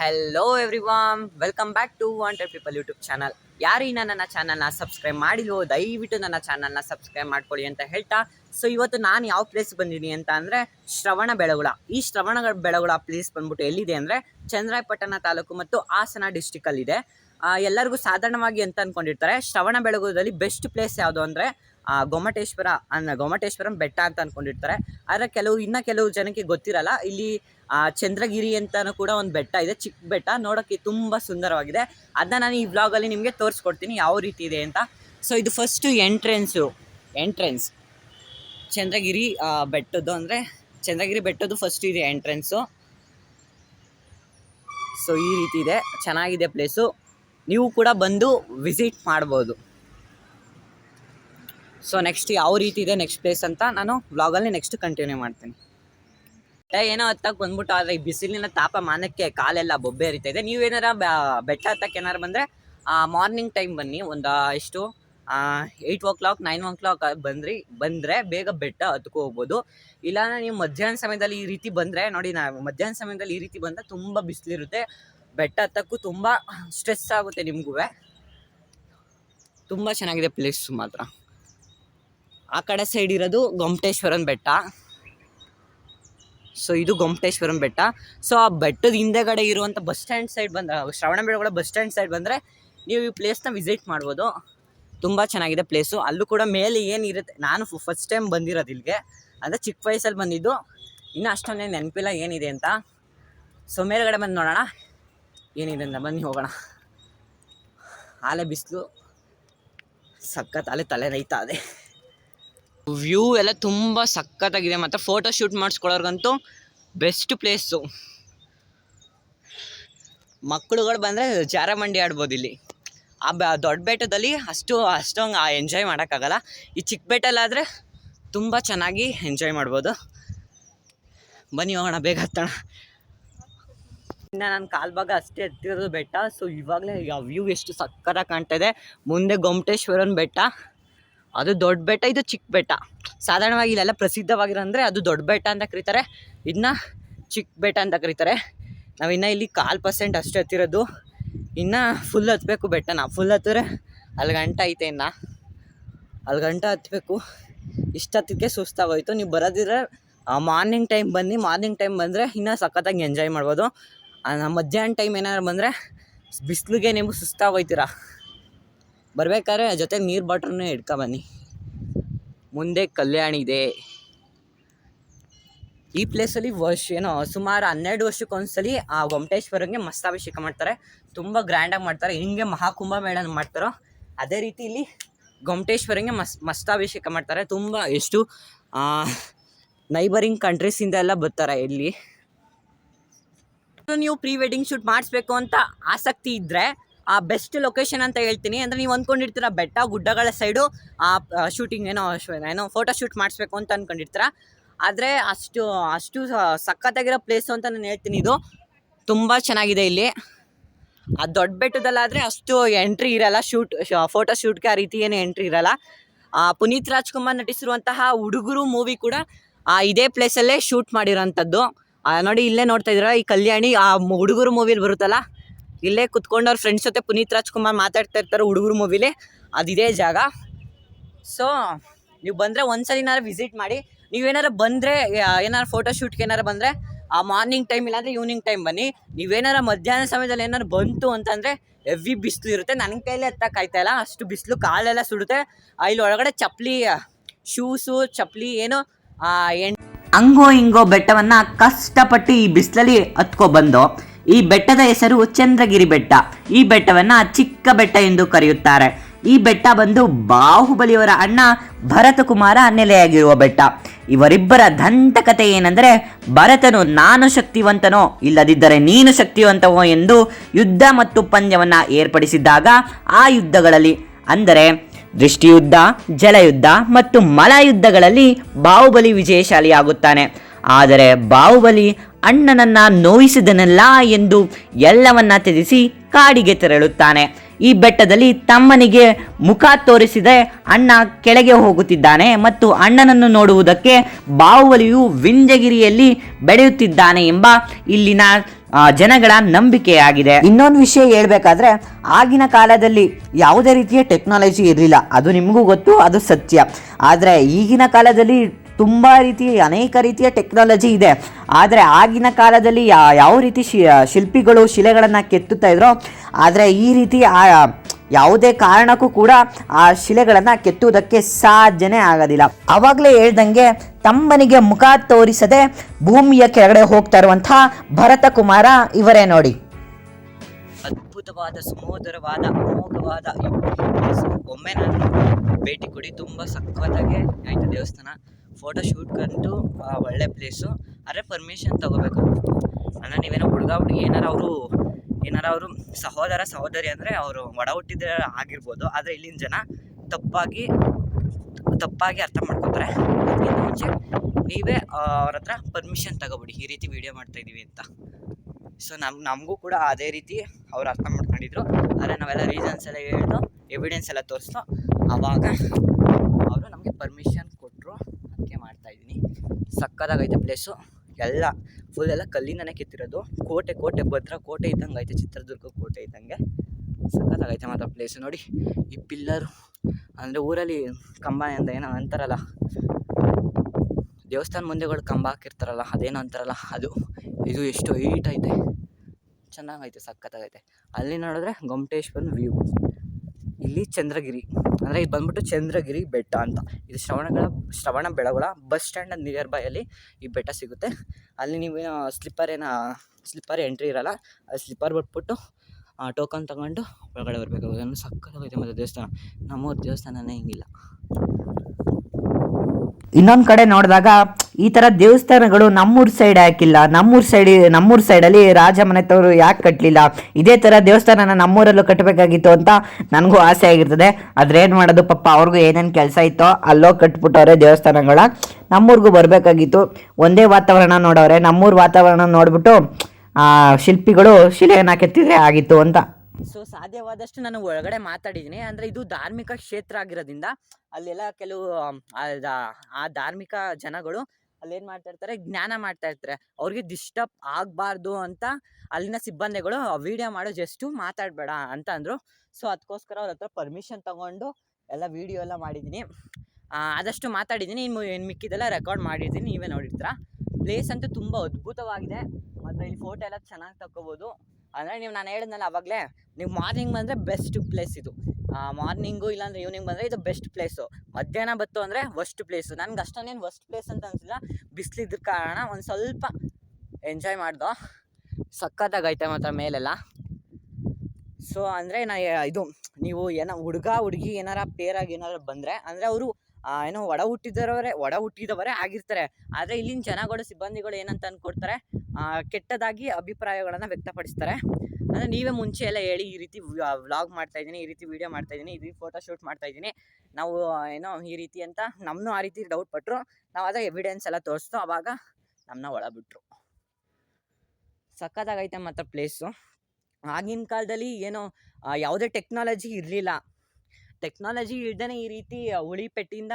Hello everyone welcome back to wanted people YouTube channel ಇನ್ನ ನನ್ನ ಚಾನಲ್ನ ಸಬ್ಸ್ಕ್ರೈಬ್ ಮಾಡಿಲ್ವೋ ದಯವಿಟ್ಟು ನನ್ನ ಚಾನಲ್ನ ಸಬ್ಸ್ಕ್ರೈಬ್ ಮಾಡ್ಕೊಳ್ಳಿ ಅಂತ ಹೇಳ್ತಾ ಸೊ ಇವತ್ತು ನಾನು ಯಾವ ಪ್ಲೇಸ್ ಬಂದಿದ್ದೀನಿ ಅಂತ ಅಂದರೆ ಶ್ರವಣ ಬೆಳಗುಳ. ಈ ಶ್ರವಣ ಬೆಳಗುಳ ಪ್ಲೇಸ್ ಬಂದ್ಬಿಟ್ಟು ಎಲ್ಲಿದೆ ಅಂದರೆ ಚಂದ್ರಾಯಪಟ್ಟಣ ತಾಲೂಕು ಮತ್ತು ಹಾಸನ ಡಿಸ್ಟಿಕಲ್ಲಿದೆ ಎಲ್ಲರಿಗೂ ಸಾಧಾರಣವಾಗಿ ಅಂತ ಅಂದ್ಕೊಂಡಿರ್ತಾರೆ ಶ್ರವಣ ಬೆಳಗುಳದಲ್ಲಿ ಬೆಸ್ಟ್ ಪ್ಲೇಸ್ ಯಾವುದು ಅಂದರೆ ಗೊಮ್ಮಟೇಶ್ವರ ಅನ್ನ ಗೊಮ್ಮಟೇಶ್ವರಂ ಬೆಟ್ಟ ಅಂತ ಅಂದ್ಕೊಂಡಿರ್ತಾರೆ ಆದರೆ ಕೆಲವು ಇನ್ನ ಕೆಲವು ಜನಕ್ಕೆ ಗೊತ್ತಿರಲ್ಲ. ಇಲ್ಲಿ ಆ, ಚಂದ್ರಗಿರಿ ಅಂತಾನು ಕೂಡ ಒಂದು ಬೆಟ್ಟ ಇದೆ. ಚಿಕ್ಕ ಬೆಟ್ಟ. ನೋಡೋಕ್ಕೆ ತುಂಬ ಸುಂದರವಾಗಿದೆ. ಅದನ್ನ ನಾನು ಈ ವ್ಲಾಗಲ್ಲಿ ನಿಮಗೆ ತೋರಿಸ್ಕೊಡ್ತೀನಿ ಯಾವ ರೀತಿ ಇದೆ ಅಂತ. ಸೊ ಇದು ಫಸ್ಟು ಎಂಟ್ರೆನ್ಸು ಎಂಟ್ರೆನ್ಸ್ ಚಂದ್ರಗಿರಿ ಆ, ಬೆಟ್ಟದ್ದು ಅಂದರೆ ಚಂದ್ರಗಿರಿ ಬೆಟ್ಟದ್ದು ಫಸ್ಟ್ ಇದೆ ಎಂಟ್ರೆನ್ಸು ಸೊ ಈ ರೀತಿ ಇದೆ. ಚೆನ್ನಾಗಿದೆ ಪ್ಲೇಸು ನೀವು ಕೂಡ ಬಂದು ವಿಸಿಟ್ ಮಾಡ್ಬೋದು. ಸೊ ನೆಕ್ಸ್ಟ್ ಯಾವ ರೀತಿ ಇದೆ ನೆಕ್ಸ್ಟ್ ಪ್ಲೇಸ್ ಅಂತ ನಾನು ವ್ಲಾಗಲ್ಲಿ ನೆಕ್ಸ್ಟ್ ಕಂಟಿನ್ಯೂ ಮಾಡ್ತೀನಿ. ಏನೋ ಹತ್ತಕ್ಕೆ ಬಂದ್ಬಿಟ್ಟು ಆದರೆ ಈ ಬಿಸಿಲಿನ ತಾಪಮಾನಕ್ಕೆ ಕಾಲೆಲ್ಲ ಬೊಬ್ಬೆ ಹರಿತಾ ಇದೆ. ನೀವೇನಾರ ಏನಾರ ಬೆಟ್ಟ ಹತ್ತಕ್ಕೆ ಏನಾರು ಬಂದರೆ ಮಾರ್ನಿಂಗ್ ಟೈಮ್ ಬನ್ನಿ. ಒಂದು ಎಷ್ಟು eight o'clock nine o'clock ಬಂದ್ರಿ, ಬಂದರೆ ಬೇಗ ಬೆಟ್ಟ ಹತ್ಕೊ ಹೋಗ್ಬೋದು. ಇಲ್ಲಾಂದ್ರೆ ನೀವು ಮಧ್ಯಾಹ್ನ ಸಮಯದಲ್ಲಿ ಈ ರೀತಿ ಬಂದರೆ, ನೋಡಿ ನಾ, ಮಧ್ಯಾಹ್ನ ಸಮಯದಲ್ಲಿ ಈ ರೀತಿ ಬಂದರೆ ತುಂಬ ಬಿಸಿಲಿರುತ್ತೆ. ಬೆಟ್ಟ ಹತ್ತಕ್ಕೂ ತುಂಬ ಸ್ಟ್ರೆಸ್ ಆಗುತ್ತೆ ನಿಮಗೂ ತುಂಬ ಚೆನ್ನಾಗಿದೆ ಪ್ಲೇಸ್ ಮಾತ್ರ. ಆ ಕಡೆ ಸೈಡ್ ಇರೋದು ಗೊಮ್ಮಟೇಶ್ವರನ ಬೆಟ್ಟ. ಸೊ ಇದು ಗೊಮಟೇಶ್ವರನ ಬೆಟ್ಟ. ಸೊ ಆ ಬೆಟ್ಟದ ಹಿಂದೆಗಡೆ ಇರುವಂಥ ಬಸ್ ಸ್ಟ್ಯಾಂಡ್ ಸೈಡ್ ಬಂದ, ಶ್ರವಣ ಬೆಳಗೊಳ ಬಸ್ ಸ್ಟ್ಯಾಂಡ್ ಸೈಡ್ ಬಂದರೆ ನೀವು ಈ ಪ್ಲೇಸ್ನ ವಿಸಿಟ್ ಮಾಡ್ಬೋದು. ತುಂಬ ಚೆನ್ನಾಗಿದೆ ಪ್ಲೇಸು ಅಲ್ಲೂ ಕೂಡ ಮೇಲೆ ಏನಿರುತ್ತೆ ನಾನು ಫಸ್ಟ್ ಟೈಮ್ ಬಂದಿರೋದು ಇಲ್ಲಿಗೆ. ಅಂದರೆ ಚಿಕ್ಕ ವಯಸ್ಸಲ್ಲಿ ಬಂದಿದ್ದು. ಇನ್ನೂ ಅಷ್ಟೊಂದೇ ನೆನಪಿಲ್ಲ ಏನಿದೆ ಅಂತ. ಸೊ ಮೇಲ್ಗಡೆ ಬಂದು ನೋಡೋಣ. ಏನಿದೆ ಅಂತ ಬನ್ನಿ ಹೋಗೋಣ. ಆಲೆ ಬಿಸಿಲು. ಸಖತ್ ಅಲೆ ತಲೆ ರೈತ ಇದೆ ವ್ಯೂ ಎಲ್ಲ ತುಂಬ ಸಖತ್ತಾಗಿದೆ. ಮತ್ತು ಫೋಟೋ ಶೂಟ್ ಮಾಡಿಸ್ಕೊಳ್ಳೋರ್ಗಂತೂ ಬೆಸ್ಟ್ ಪ್ಲೇಸು ಮಕ್ಕಳುಗಳು ಬಂದರೆ ಜಾರಮಂಡಿ ಆಡ್ಬೋದು ಇಲ್ಲಿ. ಆ ಬ ದೊಡ್ಡ ಬೆಟ್ಟದಲ್ಲಿ ಅಷ್ಟು ಅಷ್ಟೊಂದು ಎಂಜಾಯ್ ಮಾಡೋಕ್ಕಾಗಲ್ಲ. ಈ ಚಿಕ್ಕ ಬೆಟ್ಟಲ್ಲಾದರೆ ತುಂಬ ಚೆನ್ನಾಗಿ ಎಂಜಾಯ್ ಮಾಡ್ಬೋದು. ಬನ್ನಿ ಹೋಗೋಣ, ಬೇಗ ಹತ್ತೋಣ. ಇನ್ನು ನನ್ನ ಕಾಲು ಭಾಗ ಅಷ್ಟೇ ಹತ್ತಿರೋದು ಬೆಟ್ಟ. ಸೊ ಇವಾಗಲೇ ವ್ಯೂ ಎಷ್ಟು ಸಕ್ಕತ್ತಾಗಿ ಕಾಣ್ತಾ ಇದೆ. ಮುಂದೆ ಗೊಮ್ಮಟೇಶ್ವರನ ಬೆಟ್ಟ. ಅದು ದೊಡ್ಡ ಬೆಟ್ಟ, ಇದು ಚಿಕ್ಕ ಬೆಟ್ಟ. ಸಾಧಾರಣವಾಗಿ ಇಲ್ಲೆಲ್ಲ ಪ್ರಸಿದ್ಧವಾಗಿರೋ ಅಂದರೆ ಅದು ದೊಡ್ಡ ಬೆಟ್ಟ ಅಂತ ಕರೀತಾರೆ. ಇದನ್ನ ಚಿಕ್ಕ ಬೆಟ್ಟ ಅಂತ ಕರೀತಾರೆ. ನಾವು ಇನ್ನು ಇಲ್ಲಿ ಕಾಲು ಪರ್ಸೆಂಟ್ ಅಷ್ಟೇ ಹತ್ತಿರೋದು. ಇನ್ನು ಫುಲ್ ಹತ್ತಬೇಕು ಬೆಟ್ಟನ ಫುಲ್ ಹತ್ತಿದ್ರೆ ಅಲ್ಲಿ ಗಂಟ ಐತೆ ಇನ್ನು. ಅಲ್ಲಿ ಗಂಟ ಹತ್ತಬೇಕು ಇಷ್ಟೊತ್ತಿಗೆ ಸುಸ್ತಾಗೋಯ್ತು. ನೀವು ಬರೋದಿದ್ರೆ ಮಾರ್ನಿಂಗ್ ಟೈಮ್ ಬನ್ನಿ. ಮಾರ್ನಿಂಗ್ ಟೈಮ್ ಬಂದರೆ ಇನ್ನೂ ಸಖತ್ತಾಗಿ ಎಂಜಾಯ್ ಮಾಡ್ಬೋದು. ಮಧ್ಯಾಹ್ನ ಟೈಮ್ ಏನಾದ್ರು ಬಂದರೆ ಬಿಸಿಲಿಗೆ ನೀವು ಸುಸ್ತಾಗೋಯ್ತೀರ. ಬರ್ಬೇಕಾದ್ರೆ ಜೊತೆಗೆ ನೀರು ಬಾಟ್ರನ್ನೇ ಇಟ್ಕೊ ಬನ್ನಿ ಮುಂದೆ ಕಲ್ಯಾಣ ಇದೆ. ಈ ಪ್ಲೇಸಲ್ಲಿ ವರ್ಷ ಏನೋ ಸುಮಾರು ಹನ್ನೆರಡು ವರ್ಷಕ್ಕೊಂದ್ಸಲಿ ಆ ಗೊಮಟೇಶ್ವರಂಗೆ ಮಸ್ತಾಭಿಷೇಕ ಮಾಡ್ತಾರೆ. ತುಂಬ ಗ್ರ್ಯಾಂಡಾಗಿ ಮಾಡ್ತಾರೆ. ಹಿಂಗೆ ಮಹಾಕುಂಭ ಮೇಳ ಮಾಡ್ತಾರೋ ಅದೇ ರೀತಿ ಇಲ್ಲಿ ಗೊಮಟೇಶ್ವರಂಗೆ ಮಸ್, ಮಸ್ತಾಭಿಷೇಕ ಮಾಡ್ತಾರೆ. ತುಂಬ ಎಷ್ಟು ನೈಬರಿಂಗ್ ಕಂಟ್ರೀಸಿಂದ ಎಲ್ಲ ಬರ್ತಾರೆ ಇಲ್ಲಿ. ನೀವು ಪ್ರೀ ವೆಡ್ಡಿಂಗ್ ಶೂಟ್ ಮಾಡಿಸ್ಬೇಕು ಅಂತ ಆಸಕ್ತಿ ಇದ್ದರೆ ಆ ಬೆಸ್ಟ್ ಲೊಕೇಶನ್ ಅಂತ ಹೇಳ್ತೀನಿ. ಅಂದರೆ ನೀವು ಅಂದ್ಕೊಂಡಿರ್ತೀರ ಬೆಟ್ಟ ಗುಡ್ಡಗಳ ಸೈಡು ಆ ಶೂಟಿಂಗ್ ಏನೋ ಏನೋ ಫೋಟೋ ಶೂಟ್ ಮಾಡಿಸ್ಬೇಕು ಅಂತ ಅಂದ್ಕೊಂಡಿರ್ತೀರ ಆದರೆ ಅಷ್ಟು ಅಷ್ಟು ಸಖತ್ತಾಗಿರೋ ಪ್ಲೇಸು ಅಂತ ನಾನು ಹೇಳ್ತೀನಿ. ಇದು ತುಂಬ ಚೆನ್ನಾಗಿದೆ ಇಲ್ಲಿ. ಆ ದೊಡ್ಡ ಬೆಟ್ಟದಲ್ಲಾದರೆ ಅಷ್ಟು ಎಂಟ್ರಿ ಇರಲ್ಲ ಶೂಟ್ ಫೋಟೋ ಶೂಟ್ಗೆ ಆ ರೀತಿ ಏನು ಎಂಟ್ರಿ ಇರಲ್ಲ ಪುನೀತ್ ರಾಜ್ಕುಮಾರ್ ನಟಿಸಿರುವಂತಹ ಹುಡುಗರು ಮೂವಿ ಕೂಡ ಆ, ಇದೇ ಪ್ಲೇಸಲ್ಲೇ ಶೂಟ್ ಮಾಡಿರೋಂಥದ್ದು. ನೋಡಿ ಇಲ್ಲೇ ನೋಡ್ತಾ ಇದ್ದೀರಾ ಈ ಕಲ್ಯಾಣಿ ಆ ಹುಡುಗರು ಮೂವಿಲಿ ಬರುತ್ತಲ್ಲ? ಇಲ್ಲೇ ಕುತ್ಕೊಂಡು ಅವ್ರ ಫ್ರೆಂಡ್ಸ್ ಜೊತೆ ಪುನೀತ್ ರಾಜ್ಕುಮಾರ್ ಮಾತಾಡ್ತಾ ಇರ್ತಾರೆ ಹುಡುಗರು ಮೂವಿಲಿ ಅದಿದೇ ಜಾಗ. ಸೊ ನೀವು ಬಂದರೆ ಒಂದ್ಸಲಿನಾರು ವಿಸಿಟ್ ಮಾಡಿ. ನೀವೇನಾರು ಬಂದರೆ ಏನಾರು ಫೋಟೋ ಶೂಟ್ಗೆ ಏನಾರು ಬಂದರೆ, ಆ ಮಾರ್ನಿಂಗ್ ಟೈಮ್ ಇಲ್ಲಾಂದರೆ ಈವ್ನಿಂಗ್ ಟೈಮ್ ಬನ್ನಿ. ನೀವೇನಾರು ಮಧ್ಯಾಹ್ನ ಸಮಯದಲ್ಲಿ ಏನಾರು ಬಂತು ಅಂತಂದರೆ ಹೆವಿ ಬಿಸಿಲು ಇರುತ್ತೆ. ನನ್ನ ಕೈಲೇ ಕಾಯ್ತಾ ಇಲ್ಲ. ಅಷ್ಟು ಬಿಸಿಲು, ಕಾಲೆಲ್ಲ ಸುಡುತ್ತೆ. ಇಲ್ಲಿ ಒಳಗಡೆ ಚಪ್ಪಲಿ ಶೂಸು ಚಪ್ಪಲಿ ಏನು ಹಂಗೋ ಹಿಂಗೋ ಬೆಟ್ಟವನ್ನು ಕಷ್ಟಪಟ್ಟು ಈ ಬಿಸಿಲಲ್ಲಿ ಹತ್ಕೊ ಬಂದು ಈ ಬೆಟ್ಟದ ಹೆಸರು ಚಂದ್ರಗಿರಿ ಬೆಟ್ಟ. ಈ ಬೆಟ್ಟವನ್ನ ಚಿಕ್ಕ ಬೆಟ್ಟ ಎಂದು ಕರೆಯುತ್ತಾರೆ. ಈ ಬೆಟ್ಟ ಬಂದು ಬಾಹುಬಲಿಯವರ ಅಣ್ಣ ಭರತಕುಮಾರ ನೆಲೆಯಾಗಿರುವ ಬೆಟ್ಟ. ಇವರಿಬ್ಬರ ದಂತಕತೆ ಏನೆಂದರೆ ಭರತನು ನಾನು ಶಕ್ತಿವಂತನೋ ಇಲ್ಲದಿದ್ದರೆ ನೀನು ಶಕ್ತಿವಂತವೋ ಎಂದು ಯುದ್ಧ ಮತ್ತು ಪಂದ್ಯವನ್ನ ಏರ್ಪಡಿಸಿದ್ದಾಗ ಆ ಯುದ್ಧಗಳಲ್ಲಿ ಅಂದರೆ ದೃಷ್ಟಿಯುದ್ಧ, ಜಲಯುದ್ಧ ಮತ್ತು ಮಲಯುದ್ಧಗಳಲ್ಲಿ ಬಾಹುಬಲಿ ವಿಜಯಶಾಲಿಯಾಗುತ್ತಾನೆ. ಆದರೆ ಬಾಹುಬಲಿ ಅಣ್ಣನನ್ನ ನೋಯಿಸಿದನಲ್ಲ ಎಂದು ಎಲ್ಲವನ್ನ ತ್ಯಜಿಸಿ ಕಾಡಿಗೆ ತೆರಳುತ್ತಾನೆ. ಈ ಬೆಟ್ಟದಲ್ಲಿ ತಮ್ಮನಿಗೆ ಮುಖ ತೋರಿಸಿದೆ, ಅಣ್ಣ ಕೆಳಗೆ ಹೋಗುತ್ತಿದ್ದಾನೆ ಮತ್ತು ಅಣ್ಣನನ್ನು ನೋಡುವುದಕ್ಕೆ ಬಾಹುಬಲಿಯು ವಿಂಜಗಿರಿಯಲ್ಲಿ ಬೆಳೆಯುತ್ತಿದ್ದಾನೆ ಎಂಬ ಇಲ್ಲಿನ ಜನಗಳ ನಂಬಿಕೆಯಾಗಿದೆ. ಇನ್ನೊಂದು ವಿಷಯ ಹೇಳ್ಬೇಕಾದ್ರೆ, ಆಗಿನ ಕಾಲದಲ್ಲಿ ಯಾವುದೇ ರೀತಿಯ ಟೆಕ್ನಾಲಜಿ ಇರಲಿಲ್ಲ. ಅದು ನಿಮಗೂ ಗೊತ್ತು, ಅದು ಸತ್ಯ. ಆದರೆ ಈಗಿನ ಕಾಲದಲ್ಲಿ ತುಂಬ ರೀತಿ ಅನೇಕ ರೀತಿಯ ಟೆಕ್ನಾಲಜಿ ಇದೆ. ಆದರೆ ಆಗಿನ ಕಾಲದಲ್ಲಿ ಯಾವ ರೀತಿ ಶಿಲ್ಪಿಗಳು ಶಿಲೆಗಳನ್ನು ಕೆತ್ತುತ್ತಾ ಇದ್ರೋ, ಆದರೆ ಈ ರೀತಿ ಯಾವುದೇ ಕಾರಣಕ್ಕೂ ಕೂಡ ಆ ಶಿಲೆಗಳನ್ನು ಕೆತ್ತುವುದಕ್ಕೆ ಸಾಧ್ಯನೇ ಆಗೋದಿಲ್ಲ. ಆವಾಗಲೇ ಹೇಳ್ದಂಗೆ ತಮ್ಮನಿಗೆ ಮುಖ ತೋರಿಸದೆ ಭೂಮಿಯ ಕೆಳಗಡೆ ಹೋಗ್ತಾ ಇರುವಂತಹ ಭರತ ಕುಮಾರ ಇವರೇ ನೋಡಿ. ಅದ್ಭುತವಾದ ಸುಮೋದರವಾದ ಅಮೋಘವಾದ ಒಮ್ಮೆ ನಾನು ಭೇಟಿ ಕೊಡಿ. ತುಂಬ ಸಖತ್ತಾಗೆ ಆಯಿತು ದೇವಸ್ಥಾನ. ಫೋಟೋ ಶೂಟ್ ಕಂತು ಒಳ್ಳೆ ಪ್ಲೇಸು ಆದರೆ ಪರ್ಮಿಷನ್ ತಗೋಬೇಕು. ಅಂದರೆ ನೀವೇನೋ ಹುಡುಗ, ಹುಡುಗಿ, ಏನಾರ ಅವರು ಏನಾರ ಅವರು ಸಹೋದರ, ಸಹೋದರಿ ಅಂದರೆ ಅವರು ಒಡ ಹುಟ್ಟಿದ್ರೆ ಆಗಿರ್ಬೋದು. ಆದರೆ ಇಲ್ಲಿನ ಜನ ತಪ್ಪಾಗಿ ತಪ್ಪಾಗಿ ಅರ್ಥ ಮಾಡ್ಕೊತಾರೆ. ಅದಕ್ಕಿಂತ ಮುಂಚೆ ನೀವೇ ಅವ್ರ ಹತ್ರ ಪರ್ಮಿಷನ್ ತಗೋಬಿಡಿ. ಈ ರೀತಿ ವಿಡಿಯೋ ಮಾಡ್ತಾ ಇದೀವಿ ಅಂತ. ಸೊ ನಮ್, ನಮಗೂ ಕೂಡ ಅದೇ ರೀತಿ ಅವ್ರು ಅರ್ಥ ಮಾಡ್ಕೊಂಡಿದ್ರು. ಆದರೆ ನಾವೆಲ್ಲ ರೀಸನ್ಸ್ ಎಲ್ಲ ಹೇಳ್ದು ಎವಿಡೆನ್ಸ್ ಎಲ್ಲ ತೋರಿಸ್ತು ಆವಾಗ ಅವರು ನಮಗೆ ಪರ್ಮಿಷನ್ ಕೊಟ್ಟರು ಅದಕ್ಕೆ ಮಾಡ್ತಾ ಇದ್ದೀನಿ ಸಕ್ಕದಾಗೈತೆ ಪ್ಲೇಸು ಎಲ್ಲ ಫುಲ್ ಎಲ್ಲ ಕಲ್ಲಿಂದನೇ ಕೆತ್ತಿರೋದು. ಕೋಟೆ ಕೋಟೆ, ಭದ್ರ ಕೋಟೆ ಇದ್ದಂಗೆ ಐತೆ, ಚಿತ್ರದುರ್ಗ ಕೋಟೆ ಇದ್ದಂಗೆ. ಸಕ್ಕತ್ತಾಗೈತೆ ಮಾತ್ರ ಪ್ಲೇಸು ನೋಡಿ, ಈ ಪಿಲ್ಲರು, ಅಂದರೆ ಊರಲ್ಲಿ ಕಂಬ ಅಂತ ಏನೋ ಅಂತಾರಲ್ಲ. ದೇವಸ್ಥಾನ ಮುಂದೆಗಳು ಕಂಬ ಹಾಕಿರ್ತಾರಲ್ಲ, ಅದೇನೋ ಅಂತಾರಲ್ಲ, ಅದು, ಇದು ಎಷ್ಟು ಹೈಟ್ ಐತೆ. ಚೆನ್ನಾಗೈತೆ, ಸಕ್ಕತ್ತಾಗೈತೆ. ಅಲ್ಲಿ ನೋಡಿದ್ರೆ ಗೊಮ್ಮಟೇಶ್ವರನ ವ್ಯೂ ಇಲ್ಲಿ ಚಂದ್ರಗಿರಿ. ಅಂದರೆ ಇದು ಬಂದ್ಬಿಟ್ಟು ಚಂದ್ರಗಿರಿ ಬೆಟ್ಟ ಅಂತ. ಇದು ಶ್ರವಣಗಳ, Shravana Belagola bus stand near ಬೈಯಲ್ಲಿ ಈ ಬೆಟ್ಟ ಸಿಗುತ್ತೆ. ಅಲ್ಲಿ ನೀವು ಸ್ಲಿಪ್ಪರ್ ಏನೋ ಸ್ಲಿಪ್ಪರ್ ಎಂಟ್ರಿ ಇರಲ್ಲ ಸ್ಲಿಪ್ಪರ್ ಬಿಟ್ಬಿಟ್ಟು ಟೋಕನ್ ತಗೊಂಡು ಒಳಗಡೆ ಬರಬೇಕು. ಅದನ್ನು ಸಕ್ಕತ್ತಾಗೈತೆ ಮತ್ತು ದೇವಸ್ಥಾನ. ನಮ್ಮೂರ ದೇವಸ್ಥಾನನೇ ಹಿಂಗಿಲ್ಲ. ಇನ್ನೊಂದು ಕಡೆ ನೋಡಿದಾಗ, ಈ ಥರ ದೇವಸ್ಥಾನಗಳು ನಮ್ಮೂರ ಸೈಡ್ ಹಾಕಿಲ್ಲ. ನಮ್ಮೂರ ಸೈಡ್ ನಮ್ಮೂರ ಸೈಡಲ್ಲಿ ರಾಜ ಮನೆತವರು ಯಾಕೆ ಕಟ್ಟಲಿಲ್ಲ ಇದೇ ಥರ ದೇವಸ್ಥಾನನ ನಮ್ಮೂರಲ್ಲೂ ಕಟ್ಟಬೇಕಾಗಿತ್ತು ಅಂತ ನನಗೂ ಆಸೆ ಆಗಿರ್ತದೆ. ಆದ್ರೆ ಏನು ಮಾಡೋದು ಪಪ್ಪ ಅವ್ರಿಗೂ ಏನೇನು ಕೆಲಸ ಇತ್ತೋ ಅಲ್ಲೋ ಕಟ್ಬಿಟ್ಟವ್ರೆ ದೇವಸ್ಥಾನಗಳ. ನಮ್ಮೂರಿಗೂ ಬರಬೇಕಾಗಿತ್ತು. ಒಂದೇ ವಾತಾವರಣ ನೋಡವ್ರೆ. ನಮ್ಮೂರ ವಾತಾವರಣ ನೋಡಿಬಿಟ್ಟು, ಆ, ಶಿಲ್ಪಿಗಳು ಶಿಲೆಯನ್ನು ಕೆತ್ತಿದ್ರೆ ಆಗಿತ್ತು ಅಂತ. ಸೊ ಸಾಧ್ಯವಾದಷ್ಟು ನಾನು ಒಳಗಡೆ ಮಾತಾಡಿದ್ದೀನಿ. ಅಂದರೆ ಇದು ಧಾರ್ಮಿಕ ಕ್ಷೇತ್ರ ಆಗಿರೋದ್ರಿಂದ ಅಲ್ಲೆಲ್ಲ ಕೆಲವು ಆ ಧಾರ್ಮಿಕ ಜನಗಳು ಅಲ್ಲೇನು ಮಾಡ್ತಾ ಇರ್ತಾರೆ, ಜ್ಞಾನ ಮಾಡ್ತಾ ಇರ್ತಾರೆ. ಅವ್ರಿಗೆ ಡಿಸ್ಟರ್ಬ್ ಆಗಬಾರ್ದು ಅಂತ ಅಲ್ಲಿನ ಸಿಬ್ಬಂದಿಗಳು ವೀಡಿಯೋ ಮಾಡೋ ಜಸ್ಟು ಮಾತಾಡಬೇಡ ಅಂತ ಅಂದರು. ಸೊ ಅದಕ್ಕೋಸ್ಕರ ಅವ್ರ ಹತ್ರ ಪರ್ಮಿಷನ್ ತೊಗೊಂಡು ಎಲ್ಲ ವೀಡಿಯೋ ಎಲ್ಲ ಮಾಡಿದ್ದೀನಿ. ಆದಷ್ಟು ಮಾತಾಡಿದ್ದೀನಿ. ಇನ್ನು ಇನ್ನು ಮಿಕ್ಕಿದೆಲ್ಲ ರೆಕಾರ್ಡ್ ಮಾಡಿದ್ದೀನಿ ನೀವೇ ನೋಡಿರ್ತೀರ. ಪ್ಲೇಸ್ ಅಂತೂ ತುಂಬ ಅದ್ಭುತವಾಗಿದೆ. ಮತ್ತು ಇಲ್ಲಿ ಫೋಟೋ ಎಲ್ಲ ಚೆನ್ನಾಗಿ ತಗೋಬೋದು ಅಂದರೆ ನೀವು ನಾನು ಹೇಳಿದ್ನಲ್ಲ ಅವಾಗಲೇ, ನೀವು ಮಾರ್ನಿಂಗ್ ಬಂದರೆ ಬೆಸ್ಟ್ ಪ್ಲೇಸ್ ಇದು. ಮಾರ್ನಿಂಗು ಇಲ್ಲಾಂದರೆ ಈವ್ನಿಂಗ್ ಬಂದರೆ ಇದು ಬೆಸ್ಟ್ ಪ್ಲೇಸು ಮಧ್ಯಾಹ್ನ ಬತ್ತು ಅಂದರೆ ವರ್ಸ್ಟ್ ಪ್ಲೇಸು ನನಗೆ ಅಷ್ಟೊಂದೇನು ವರ್ಸ್ಟ್ ಪ್ಲೇಸ್ ಅಂತ ಅನಿಸಿಲ್ಲ. ಬಿಸಿಲಿದ್ರ ಕಾರಣ ಒಂದು ಸ್ವಲ್ಪ ಎಂಜಾಯ್ ಮಾಡ್ದೋ ಸಖತ್ತಾಗೈತೆ ಮಾತ್ರ ಮೇಲೆಲ್ಲ. ಸೊ ಅಂದರೆ ನಾ, ಇದು, ನೀವು ಏನೋ ಹುಡುಗ ಹುಡುಗಿ ಏನಾರ ಪೇರಾಗಿ ಏನಾರ ಬಂದರೆ, ಅಂದರೆ ಅವರು ಏನೋ ಒಡ ಹುಟ್ಟಿದವರೇ ಒಡ ಹುಟ್ಟಿದವರೇ ಆಗಿರ್ತಾರೆ. ಆದರೆ ಇಲ್ಲಿನ ಜನಗಳು, ಸಿಬ್ಬಂದಿಗಳು ಏನಂತ ಅಂದ್ಕೊಡ್ತಾರೆ ಕೆಟ್ಟದಾಗಿ ಅಭಿಪ್ರಾಯಗಳನ್ನು ವ್ಯಕ್ತಪಡಿಸ್ತಾರೆ. ಅಂದರೆ ನೀವೇ ಮುಂಚೆ ಎಲ್ಲ ಹೇಳಿ ಈ ರೀತಿ ವ್ಲಾಗ್ ಮಾಡ್ತಾ ಇದ್ದೀನಿ, ಈ ರೀತಿ ವೀಡಿಯೋ ಮಾಡ್ತಾ ಇದ್ದೀನಿ, ಈ ರೀತಿ ಫೋಟೋ ಶೂಟ್ ಮಾಡ್ತಾ ಇದ್ದೀನಿ. ನಾವು ಏನೋ ಈ ರೀತಿ ಅಂತ ನಮ್ಮನ್ನೂ ಆ ರೀತಿ ಡೌಟ್ ಪಟ್ಟರು ನಾವು ಅದೇ ಎವಿಡೆನ್ಸ್ ಎಲ್ಲ ತೋರಿಸ್ತು ಆವಾಗ ನಮ್ಮನ್ನ ಒಳ ಬಿಟ್ರು. ಸಕ್ಕತ್ತಾಗೈತೆ ಮಾತ್ರ ಪ್ಲೇಸು ಆಗಿನ ಕಾಲದಲ್ಲಿ ಏನೋ ಯಾವುದೇ ಟೆಕ್ನಾಲಜಿ ಇರಲಿಲ್ಲ. ಟೆಕ್ನಾಲಜಿ ಇಲ್ದೇ ಈ ರೀತಿ ಉಳಿ ಪೆಟ್ಟಿಂದ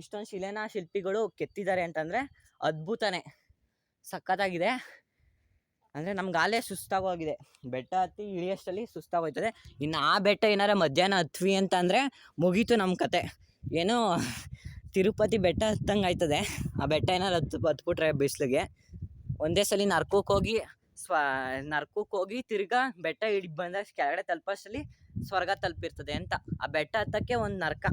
ಇಷ್ಟೊಂದು ಶಿಲೆನ ಶಿಲ್ಪಿಗಳು ಕೆತ್ತಿದ್ದಾರೆ ಅಂತಂದರೆ ಅದ್ಭುತನೇ. ಸಖತ್ತಾಗಿದೆ. ಅಂದರೆ ನಮ್ಗೆ ಆಲೇ ಸುಸ್ತಾಗೋಗಿದೆ. ಬೆಟ್ಟ ಹತ್ತಿ ಇಳಿಯಷ್ಟಲ್ಲಿ ಸುಸ್ತಾಗೋಯ್ತದೆ. ಇನ್ನು ಆ ಬೆಟ್ಟ ಏನಾರ ಮಧ್ಯಾಹ್ನ ಹತ್ವಿ ಅಂತ ಅಂದರೆ ಮುಗೀತು ನಮ್ಮ ಕತೆ. ಏನೋ ತಿರುಪತಿ ಬೆಟ್ಟ ಹತ್ತಂಗೆ ಆಯ್ತದೆ. ಆ ಬೆಟ್ಟ ಏನಾರು ಹತ್ತು ಹತ್ಬಿಟ್ರೆ ಬಿಸಿಲಿಗೆ. ಒಂದೇ ಸಲ ನರ್ಕಕ್ಕೆ ಹೋಗಿ ಸ್ವ ನರ್ಕಕ್ಕೆ ಹೋಗಿ ತಿರ್ಗಾ ಬೆಟ್ಟ ಇಡಿ ಬಂದ ಕೆಳಗಡೆ ತಲುಪೋಷ್ಟರಲ್ಲಿ ಸ್ವರ್ಗ ತಲುಪಿರ್ತದೆ ಅಂತ. ಆ ಬೆಟ್ಟ ಹತ್ತಕ್ಕೆ ಒಂದು ನರ್ಕ.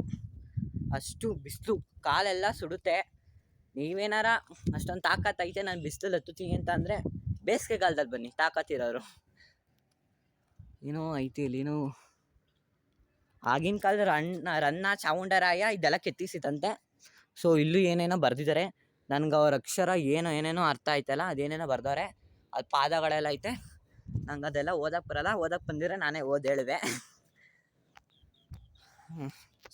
ಅಷ್ಟು ಬಿಸಿಲು, ಕಾಲೆಲ್ಲ ಸುಡುತ್ತೆ. ನೀವೇನಾರ ಅಷ್ಟೊಂದು ತಾಕತ್ತು ಐತೆ, ನಾನು ಬಿಸಿಲಲ್ಲಿ ಹತ್ತುತ್ತೀನಿ ಅಂತ ಅಂದರೆ ಬೇಸಿಗೆಗಾಲದಲ್ಲಿ ಬನ್ನಿ ತಾಕತ್ತಿರೋರು ಏನೋ ಐತಿ ಇಲ್ಲಿ, ಏನೋ ಆಗಿನ ಕಾಲದ ರನ್ನ ರನ್ನ ಚಾವುಂಡರಾಯ ಇದೆಲ್ಲ ಕೆತ್ತಿಸಿತಂತೆ ಸೊ ಇಲ್ಲೂ ಏನೇನೋ ಬರೆದಿದ್ದಾರೆ. ನನಗೆ ಅವ್ರ ಅಕ್ಷರ ಏನೋ, ಏನೇನೋ ಅರ್ಥ ಆಯ್ತಲ್ಲ, ಅದೇನೇನೋ ಬರ್ದವ್ರೆ. ಅದು ಪಾದಗಳೆಲ್ಲ ಐತೆ. ನಂಗೆ ಅದೆಲ್ಲ ಓದಕ್ಕೆ ಬರಲ್ಲ ಓದಕ್ಕೆ ಬಂದಿರ ನಾನೇ ಓದಿ ಹೇಳುವೆ.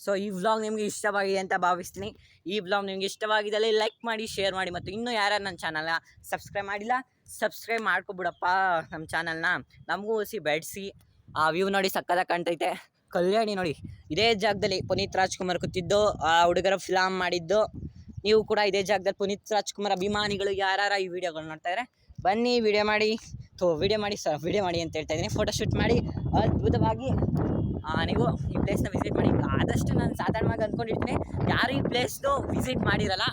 ಸೊ ಈ ವ್ಲಾಗ್ ನಿಮಗೆ ಇಷ್ಟವಾಗಿದೆ ಅಂತ ಭಾವಿಸ್ತೀನಿ. ಈ ವ್ಲಾಗ್ ನಿಮಗೆ ಇಷ್ಟವಾಗಿದ್ದಲ್ಲಿ ಲೈಕ್ ಮಾಡಿ ಶೇರ್ ಮಾಡಿ ಮತ್ತು ಇನ್ನೂ ಯಾರ್ಯಾರು ನನ್ನ ಚಾನಲ್ನ ಸಬ್ಸ್ಕ್ರೈಬ್ ಮಾಡಿಲ್ಲ ಸಬ್ಸ್ಕ್ರೈಬ್ ಮಾಡ್ಕೊಬಿಡಪ್ಪ ನಮ್ಮ ಚಾನಲ್ನ ನಮಗೂ ಉಸಿ ಬೆಡ್ಸಿ ಆ ವ್ಯೂ ನೋಡಿ ಸಕ್ಕದ ಕಾಣ್ತೈತೆ ಕಲ್ಯಾಣಿ ನೋಡಿ, ಇದೇ ಜಾಗದಲ್ಲಿ ಪುನೀತ್ ರಾಜ್ಕುಮಾರ್ ಕೂತಿದ್ದು, ಆ ಹುಡುಗರ ಫಿಲಾಮ್ ಮಾಡಿದ್ದು. ನೀವು ಕೂಡ ಇದೇ ಜಾಗದಲ್ಲಿ ಪುನೀತ್ ರಾಜ್ಕುಮಾರ್ ಅಭಿಮಾನಿಗಳು ಯಾರು ಈ ವಿಡಿಯೋಗಳು ನೋಡ್ತಾ ಇದ್ದಾರೆ ಬನ್ನಿ ವಿಡಿಯೋ ಮಾಡಿ. ಥೋ ವಿಡಿಯೋ ಮಾಡಿ ಸರ್ ವಿಡಿಯೋ ಮಾಡಿ ಅಂತ ಹೇಳ್ತಾ ಇದ್ದೀನಿ. ಫೋಟೋ ಶೂಟ್ ಮಾಡಿ ಅದ್ಭುತವಾಗಿ ನೀವು ಈ ಪ್ಲೇಸ್ನ ವಿಸಿಟ್ ಮಾಡಿ. ಆದಷ್ಟು ನಾನು ಸಾಧಾರಣವಾಗಿ ಅಂದ್ಕೊಂಡಿರ್ತೀನಿ. ಯಾರು ಈ ಪ್ಲೇಸ್ದು ವಿಸಿಟ್ ಮಾಡಿರಲ್ಲ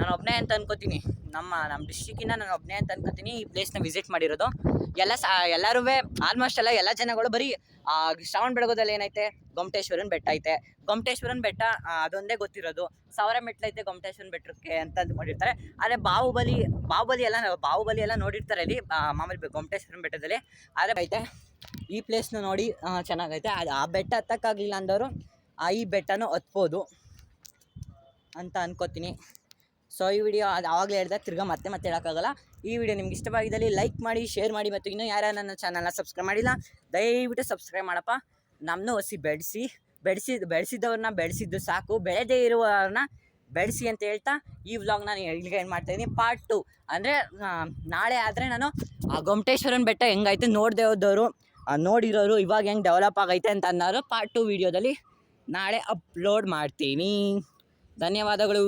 ನಾನು ಒಬ್ಬನೇ ಅಂತ ಅನ್ಕೋತೀನಿ. ನಮ್ಮ ನಮ್ಮ ಡಿಸ್ಟಿಕ್ಕಿನ ನಾನು ಒಬ್ಬನೇ ಅಂತ ಅನ್ಕೋತೀನಿ. ಈ ಪ್ಲೇಸ್ನ ವಿಸಿಟ್ ಮಾಡಿರೋದು. ಎಲ್ಲ ಸಾ ಎಲ್ಲರೂ ಆಲ್ಮೋಸ್ಟ್ ಎಲ್ಲ ಎಲ್ಲ ಜನಗಳು ಬರೀ ಶ್ರವಣ ಬೆಳಗೋದಲ್ಲಿ ಏನೈತೆ? ಗೊಮಟೇಶ್ವರನ ಬೆಟ್ಟ ಐತೆ. ಗೊಮಟೇಶ್ವರನ ಬೆಟ್ಟ ಅದೊಂದೇ ಗೊತ್ತಿರೋದು. ಸಾವಿರ ಮೆಟ್ಲೈತೆ ಗೊಮಟೇಶ್ವರನ ಬೆಟ್ಟಕ್ಕೆ ಅಂತ ಅಂದ್ಕೊಂಡಿರ್ತಾರೆ. ಆದರೆ ಬಾಹುಬಲಿ ಬಾಹುಬಲಿ ಎಲ್ಲ ಬಾಹುಬಲಿ ಎಲ್ಲ ನೋಡಿರ್ತಾರೆ ಅಲ್ಲಿ ಮಾಮೂಲಿ ಗೊಮಟೇಶ್ವರನ ಬೆಟ್ಟದಲ್ಲಿ. ಆದರೆ ಐತೆ. ಈ ಪ್ಲೇಸ್ನ ನೋಡಿ ಚೆನ್ನಾಗೈತೆ. ಅದು ಆ ಬೆಟ್ಟ ಹತ್ತಕ್ಕಾಗಲಿಲ್ಲ ಅಂದವರು ಈ ಬೆಟ್ಟನೂ ಹತ್ಬೋದು ಅಂತ ಅನ್ಕೋತೀನಿ. ಸೊ, ಈ ವಿಡಿಯೋ ಅದು ಆವಾಗಲೇ ಹೇಳಿದೆ, ತಿರ್ಗಾ ಮತ್ತೆ ಮತ್ತೆ ಹೇಳೋಕ್ಕಾಗಲ್ಲ. ಈ ವಿಡಿಯೋ ನಿಮ್ಗೆ ಇಷ್ಟವಾಗಿದ್ದಲ್ಲಿ ಲೈಕ್ ಮಾಡಿ ಶೇರ್ ಮಾಡಿ ಮತ್ತು ಇನ್ನೂ ಯಾರು ನನ್ನ ಚಾನಲ್ನ ಸಬ್ಸ್ಕ್ರೈಬ್ ಮಾಡಿಲ್ಲ, ದಯವಿಟ್ಟು ಸಬ್ಸ್ಕ್ರೈಬ್ ಮಾಡಪ್ಪ. ನಮ್ಮನ್ನು ಹೊಸಿ ಬೆಳೆಸಿ ಬೆಳೆಸಿ ಬೆಳೆಸಿದವ್ರನ್ನ ಬೆಳೆಸಿದ್ದು ಸಾಕು. ಬೆಳೆದೇ ಇರುವವ್ರನ್ನ ಬೆಳೆಸಿ ಅಂತ ಹೇಳ್ತಾ ಈ ವ್ಲಾಗ್ ನಾನು ಇಲ್ಲಿಗೆ ಏನು ಮಾಡ್ತಾಯಿದ್ದೀನಿ ಪಾರ್ಟ್ ಟು ಅಂದರೆ ನಾಳೆ ಆದರೆ ನಾನು ಆ ಗೊಮಟೇಶ್ವರನ ಬೆಟ್ಟ ಹೆಂಗೈತೆ ನೋಡದೆ ಹೋದವರು ನೋಡಿರೋರು ಇವಾಗ ಹೆಂಗೆ ಡೆವಲಪ್ ಆಗೈತೆ ಅಂತ ಅನ್ನೋರು ಪಾರ್ಟ್ ಟು ವೀಡಿಯೋದಲ್ಲಿ ನಾಳೆ ಅಪ್ಲೋಡ್ ಮಾಡ್ತೀನಿ. ಧನ್ಯವಾದಗಳು.